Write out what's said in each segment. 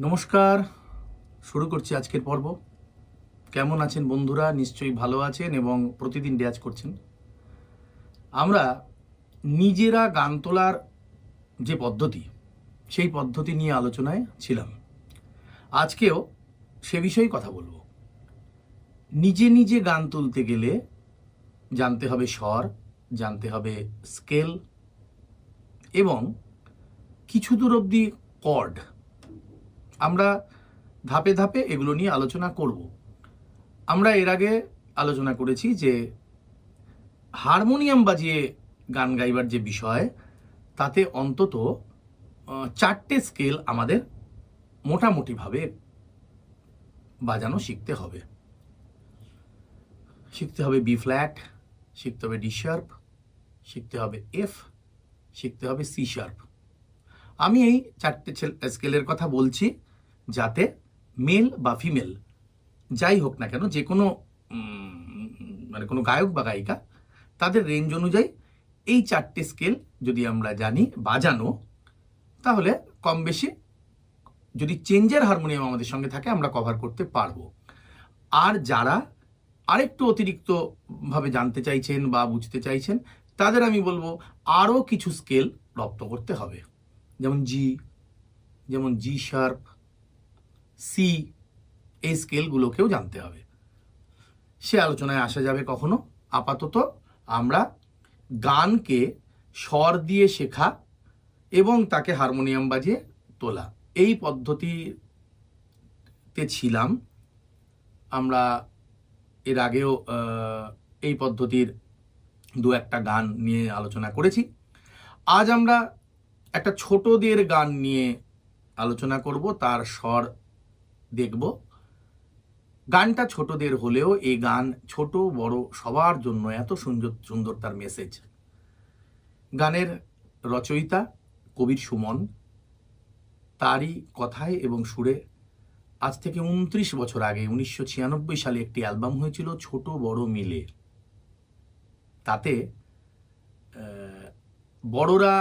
নমস্কার, শুরু করছি আজকের পর্ব। কেমন আছেন বন্ধুরা? নিশ্চয়ই ভালো আছেন এবং প্রতিদিন রেয়াজ করছেন। আমরা নিজেরা গান তোলার যে পদ্ধতি, সেই পদ্ধতি নিয়ে আলোচনায় ছিলাম। আজকেও সে বিষয়ে কথা বলব। নিজে নিজে গান তুলতে গেলে জানতে হবে স্বর, জানতে হবে স্কেল এবং কিছু দূর অবধি কর্ড। আমরা ধাপে ধাপে এগুলো নিয়ে আলোচনা করব। আমরা এর আগে আলোচনা করেছি যে হারমোনিয়াম বাজিয়ে গান গাইবার যে বিষয়, তাতে অন্তত চারটে স্কেল আমাদের মোটামুটিভাবে বাজানো শিখতে হবে। শিখতে হবে বি ফ্ল্যাট শিখতে হবে ডি শার্প শিখতে হবে এফ শিখতে হবে সি শার্প আমি এই চারটে স্কেলের কথা বলছি। যাতে মেল বা ফিমেল যাই হোক না কেন, যে কোনো মানে কোনো গায়ক বা গায়িকা, তাদের রেঞ্জ অনুযায়ী এই চারটে স্কেল যদি আমরা জানি, বাজানো, তাহলে কম বেশি যদি চেঞ্জের হারমোনিয়াম আমাদের সঙ্গে থাকে, আমরা কভার করতে পারব। আর যারা আরেকটু অতিরিক্তভাবে জানতে চাইছেন বা বুঝতে চাইছেন, তাদের আমি বলব আরও কিছু স্কেল রপ্ত করতে হবে। যেমন জি যেমন জি শার্প সি এই স্কেলগুলোকেও জানতে হবে। সে আলোচনায় আসা যাবে কখনো? আপাতত আমরা গানকে স্বর দিয়ে শেখা এবং তাকে হারমোনিয়াম বাজিয়ে তোলা। এই পদ্ধতিতে ছিলাম। আমরা এর আগেও এই পদ্ধতির দু একটা গান নিয়ে আলোচনা করেছি। আজ আমরা একটা ছোটদের গান নিয়ে আলোচনা করব। তার স্বর দেখব। গানটা ছোটদের হলেও এই গান ছোট, বড় সবার জন্য এত সুন্দর সুন্দর তার মেসেজ গানের রচয়িতা কবির সুমন, তারই কথায় এবং সুরে আজ থেকে উনত্রিশ বছর আগে উনিশশো ছিয়ানব্বই সালে একটি অ্যালবাম হয়েছিল ছোট, বড়, মিলে। তাতে বড়রা,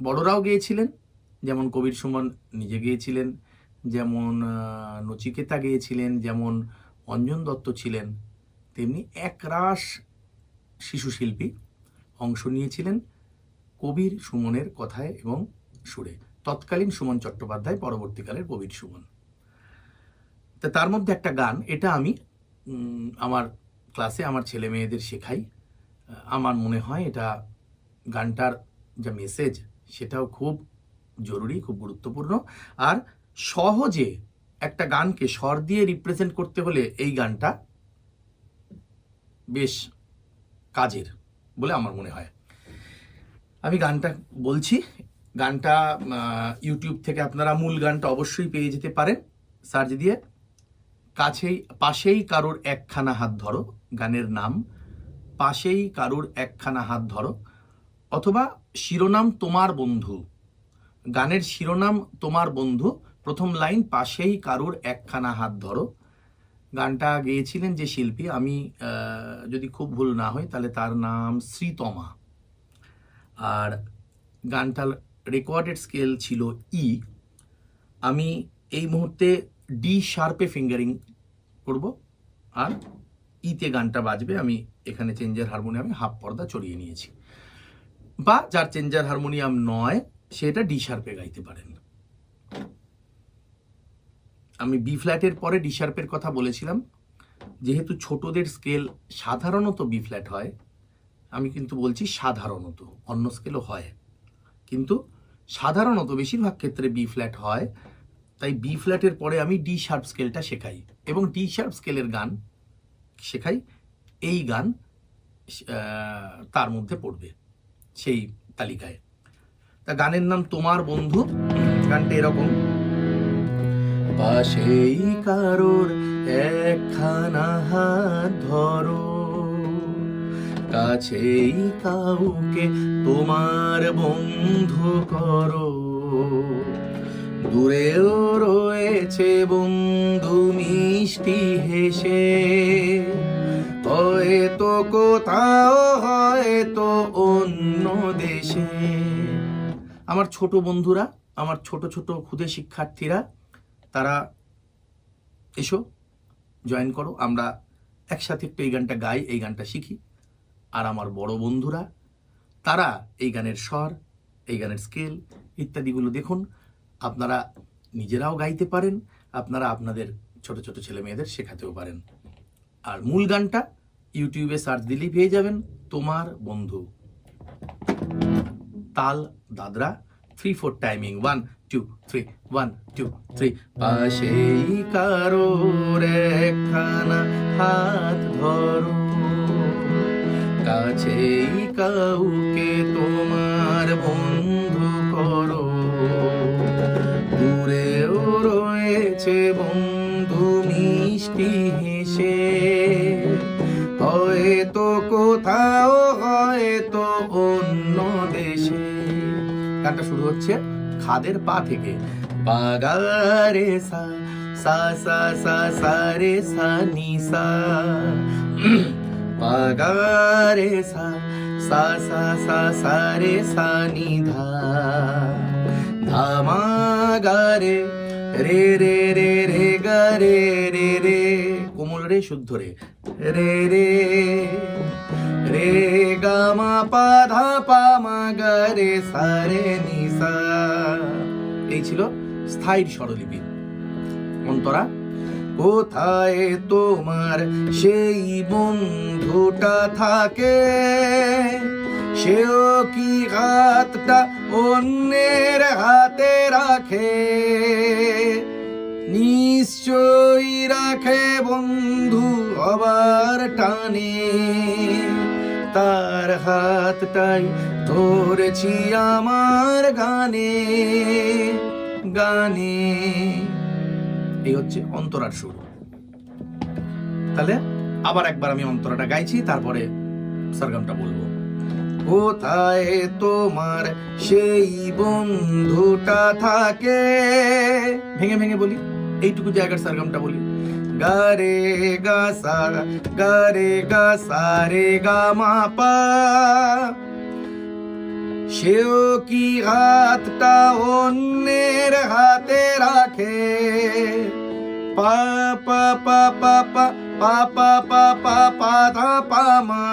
বড়রাও গেয়েছিলেন, যেমন কবির সুমন নিজে গিয়েছিলেন যেমন নচিকেতা গেয়েছিলেন, যেমন অঞ্জন দত্ত ছিলেন, তেমনি একরাশ শিশু শিল্পী অংশ নিয়েছিলেন কবির সুমনের কথায় এবং সুরে। তৎকালীন সুমন চট্টোপাধ্যায়, পরবর্তীকালের কবির সুমন। তা তার মধ্যে একটা গান, এটা আমি আমার ক্লাসে আমার ছেলে মেয়েদের শেখাই। আমার মনে হয় এটা গানটার যা মেসেজ সেটাও খুব জরুরি, খুব গুরুত্বপূর্ণ। আর সহজে একটা গানকে স্বর দিয়ে রিপ্রেজেন্ট করতে হলে এই গানটা বেশ কাজের বলে আমার মনে হয়। আমি গানটা বলছি। গানটা ইউটিউব থেকে আপনারা মূল গানটা অবশ্যই পেয়ে যেতে পারেন। সার্চ দিয়ে কাছেই, পাশেই কারোর একখানা হাত ধরো, গানের নাম। পাশেই কারোর একখানা হাত ধরো। অথবা শিরোনাম তোমার বন্ধু। গানের শিরোনাম তোমার বন্ধু প্রথম লাইন, পাশেই কারুর একখানা হাত ধরো। গানটা গেয়েছিলেন যে শিল্পী, আমি যদি খুব ভুল না হয়, তাহলে তার নাম শ্রীতমা। আর গানটার রেকর্ডেড স্কেল ছিল ই আমি এই মুহূর্তে ডি শার্পে ফিঙ্গারিং করব, আর ইতে গানটা বাজবে, আমি এখানে চেঞ্জার হারমোনিয়ামে হাফ পর্দা চড়িয়ে নিয়েছি। বা যার চেঞ্জার হারমোনিয়াম নয় সেটা ডি শার্পে গাইতে পারেন। আমি বি ফ্ল্যাটের পরে ডি শার্পের কথা বলেছিলাম। যেহেতু ছোটদের স্কেল সাধারণত বি ফ্ল্যাট হয়, আমি কিন্তু বলছি সাধারণত, অন্য স্কেলও হয়। কিন্তু সাধারণত বেশিরভাগ ক্ষেত্রে বি ফ্ল্যাট হয়, তাই বি ফ্ল্যাটের পরে আমি ডি শার্প স্কেলটা শেখাই এবং ডি শার্প স্কেলের গান শেখাই, এই গান তার মধ্যে পড়বে সেই তালিকায়। তা গানের নাম তোমার বন্ধু, গানটা এরকম। পাশেই কারোর একখানা হাত ধরো। কাছেই কাউকে তোমার বন্ধু করো। দূরেও রয়েছে বন্ধু মিষ্টি হেসে। হয়তো কোথাও হয়তো অন্য দেশে। আমার ছোট বন্ধুরা, আমার ছোট ছোট ক্ষুদে শিক্ষার্থীরা তারা এসো জয়েন করো, আমরা একসাথে একটু এই গানটা গাই, এই গানটা শিখি। আর আমার বড় বন্ধুরা, তারা এই গানের স্বর, এই গানের স্কেল ইত্যাদিগুলো দেখুন। আপনারা নিজেরাও গাইতে পারেন, আপনারা আপনাদের ছোট ছোট ছেলে মেয়েদের শেখাতেও পারেন। আর মূল গানটা ইউটিউবে সার্চ দিলেই পেয়ে যাবেন তোমার বন্ধু। তাল Dadra three four timing one two three one two three পাশেই কারও একখানা হাত ধরো। কাছেই কাউকে তোমার বন্ধু করো। দূরেও রয়েছে বন্ধু মিষ্টি হেসে। হয়তো কোথাও, হয়তো অন্য দেশে। গানটা শুরু হচ্ছে। খাদের পা থেকে। পাগারে সা সা সা সা সা রে সা, নি, সা। পাগারে সা সা সা সা সা রে সা, নি, ধা। ধামা গারে রে রে রে রে, গা, রে রে রে। কোমল রে, শুদ্ধ রে। রে রে রে, গা, মা, পা, ধা, পা, মা, গা, রে, সা, রে, নি, সা। এই ছিল স্থায়ী স্বরলিপি। অন্তরা, কোথায় তোমার সেই বন্ধুটা থাকে? সেও কি হাতটা অন্যের হাতে রাখে? নিশ্চয়ই রাখে বন্ধু হবার টানে। তার হাতটাই ধরেছি আমার গানে। গানে। এই হচ্ছে অন্তরার সুর। তাহলে আবার একবার আমি অন্তরাটা গাইছি, তারপরে সরগমটা বলব। কোথায় তোমার সেই বন্ধুটা থাকে? ভেঙে ভেঙে বলি, এইটুকু জায়গার সরগমটা বলি। গারে গা সা গারে গা সা রে গা মা পা। সেও কি হাতটা অন্যের হাতে রাখে পা পা পা পা পা পা পা পা পা পা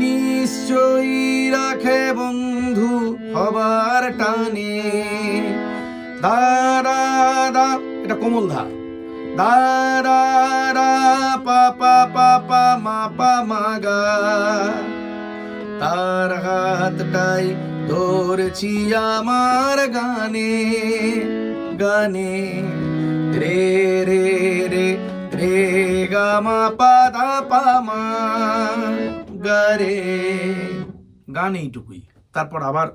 নিশ্চয়ই রাখে বন্ধু হবার টানে দাদা দা এটা কোমল ধা দাদা রা পা পা পা পা মা পা মা গা তার হাতটাই ধরেছি আমার গানে গানে। রে রে রে রে, গা মা, পা, ধা, পা গা, রে। গান এইটুকুই তারপর আবার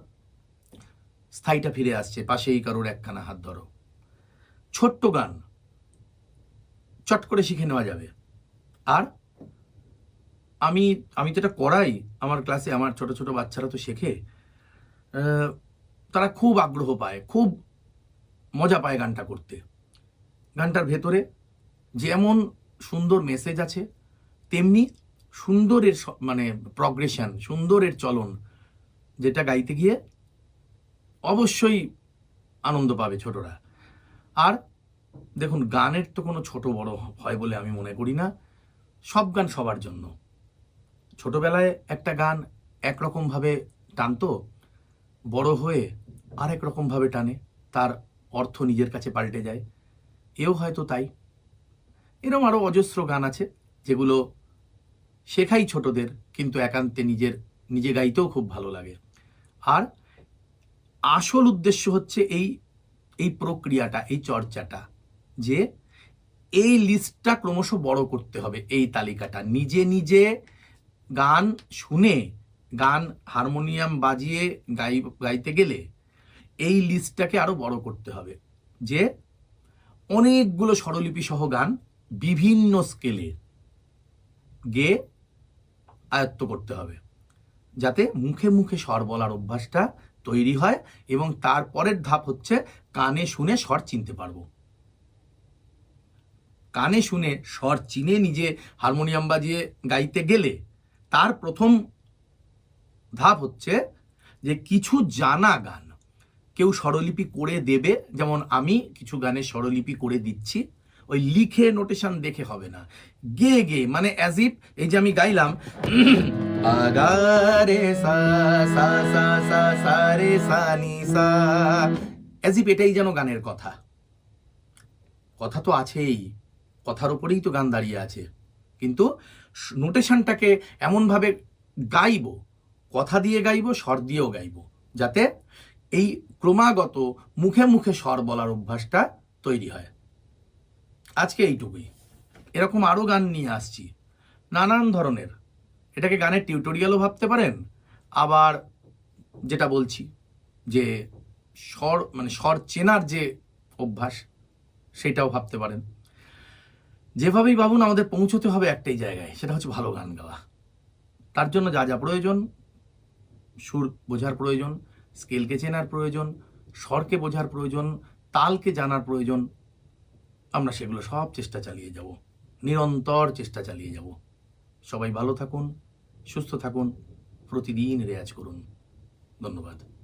স্থায়ীটা ফিরে আসছে, পাশেই কারোর একখানা হাত ধরো। ছোট্ট গান। চট করে শিখে নেওয়া যাবে। আর আমি আমি যেটা করাই আমার ক্লাসে আমার ছোট ছোট বাচ্চারা তো শেখে তারা খুব আগ্রহ পায়, খুব মজা পায় গানটা করতে। গানটার ভেতরে যেমন সুন্দর মেসেজ আছে, তেমনি সুন্দরের মানে প্রগ্রেশন সুন্দরের চলন, যেটা গাইতে গিয়ে অবশ্যই আনন্দ পাবে ছোটরা। আর দেখুন, গানের তো কোনো ছোট বড় হয় বলে আমি মনে করি না, সব গান সবার জন্য। ছোটবেলায় একটা গান একরকমভাবে টানতো, বড় হয়ে আরেক রকমভাবে টানে, তার অর্থ নিজের কাছে পাল্টে যায়। এও হয়তো তাই। এরকম আরও অজস্র গান আছে, যেগুলো শেখাই ছোটদের, কিন্তু একান্তে নিজের, নিজে গাইতেও খুব ভালো লাগে। আর আসল উদ্দেশ্য হচ্ছে এই এই প্রক্রিয়াটা, এই চর্চাটা, যে এই লিস্টটা ক্রমশ বড় করতে হবে, এই তালিকাটা। নিজে নিজে গান শুনে, গান হারমোনিয়াম বাজিয়ে গাই, গাইতে গেলে এই লিস্টটাকে আরও বড় করতে হবে যে অনেকগুলো স্বরলিপি সহ গান বিভিন্ন স্কেলে গেয়ে আয়ত্ত করতে হবে যাতে মুখে মুখে স্বর বলার অভ্যাসটা তৈরি হয় এবং তারপরের ধাপ হচ্ছে কানে শুনে স্বর চিনতে পারব। কানে শুনে স্বর চিনে নিজে হারমোনিয়াম বাজিয়ে গাইতে গেলে তার প্রথম ধাপ হচ্ছে যে কিছু জানা গান কেউ স্বরলিপি করে দেবে, যেমন আমি কিছু গানের স্বরলিপি করে দিচ্ছি, ওই লিখে নোটেশন দেখে হবে না। গে গে মানে এই যে আমি গাইলাম এটাই যেন গানের কথা। কথা তো আছেই, কথার উপরেই তো গান দাঁড়িয়ে আছে। কিন্তু নোটেশনটাকে এমনভাবে গাইব, কথা দিয়ে গাইব, স্বর দিয়েও গাইব, যাতে এই ক্রমাগত মুখে মুখে স্বর বলার অভ্যাসটা তৈরি হয়। আজকে এইটুকুই। এরকম আরও গান নিয়ে আসছি। নানান ধরনের। এটাকে গানের টিউটোরিয়ালও ভাবতে পারেন। আবার যেটা বলছি, যে স্বর মানে স্বর চেনার যে অভ্যাস, সেটাও ভাবতে পারেন। যেভাবেই ভাবুন, আমাদের পৌঁছতে হবে একটাই জায়গায়, সেটা হচ্ছে ভালো গান গাওয়া। তার জন্য যা যা প্রয়োজন, সুর বোঝার প্রয়োজন, স্কেলকে চেনার প্রয়োজন, স্বরকে বোঝার প্রয়োজন, তালকে জানার প্রয়োজন, আমরা সেগুলো সব চেষ্টা চালিয়ে যাব। নিরন্তর চেষ্টা চালিয়ে যাব। সবাই ভালো থাকুন, সুস্থ থাকুন, প্রতিদিন রেয়াজ করুন। ধন্যবাদ।